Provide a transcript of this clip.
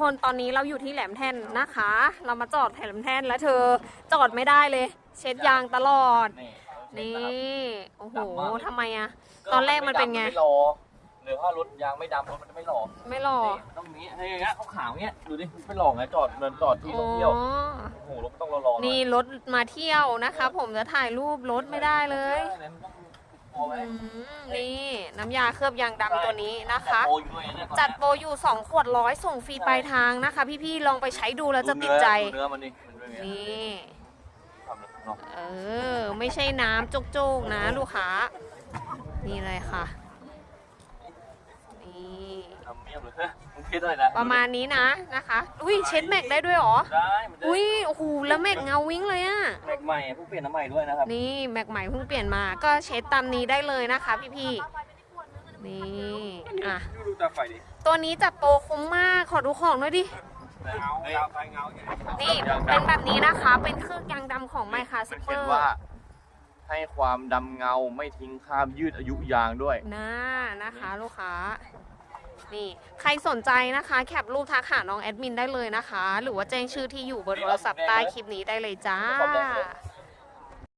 คนตอนนี้เราอยู่ที่แหลมแท่นนะคะ เรามาจอดแหลมแท่นแล้วเธอจอดไม่ได้เลย เช็ดยางตลอด นี่นี่โอ้โหทำไมอะตอนแรกมันเป็นไง ไม่รอหรือถ้ารถยางไม่ดำรถมันจะไม่หล่อไม่หล่อนี่ต้องนี้ให้อย่างเงี้ยขาวๆเงี้ยดูดิไม่หล่อไงจอดเดินจอดที่ท่องเที่ยวอ๋อโอ้โหรถต้องรอๆหอยนี่รถมาเที่ยวนะคะ ผมจะถ่ายรูปรถไม่ได้เลยได้มันต้องพอไว้อืม นี่น้ำยาเคลือบยางดำตัวนี้นะคะโปรอยู่ด้วยเนี่ยตอนเนี้ยจัดโปรอยู่ 2 ขวดร้อยส่งฟรีปลายทางนะคะ พี่ๆลองไปใช้ดูแล้วจะติดใจดูเนื้อมันนี่มันเป็นไงนี่ทำเลยเนาะเออ ไม่ใช่น้ำโจกๆนะลูกค้า นี่เลยค่ะนี่ทำ เมียมเลยเฮ้ยมึงคิดอะไรนะประมาณนี้นะนะคะ อุ้ยเช็ดแม็กได้ด้วยเหรอ ได้มันได้อุ้ยโอ้โหแล้วแม็กเงาวิ้งเลยอะแม็กใหม่เพิ่งเปลี่ยนน้ำใหม่ด้วยนะครับนี่แม็กใหม่เพิ่งเปลี่ยนมาก็เช็ดตามนี้ได้เลยนะคะพี่ๆนี่อะดูดูตาไฟดิตัวนี้จัดโปรคุ้มมากขอดูของหน่อยดิ เงาตาไฟเงานี่เป็นแบบนี้นะคะ เป็นเครื่องยางดำของไมค์คามัซินเปเขีอยนร์ว่า ให้ความดำเงาไม่ทิ้งคราบยืดอายุยางด้วยนะนะคะ ลูกค้า นี่ใครสนใจนะคะแคปรูปทักหาน้องแอดมินได้เลยนะคะ หรือว่าแจ้งชื่อที่อยู่เบอร์โทรศัพท์ใต้คลิปนี้ได้เลยจ้า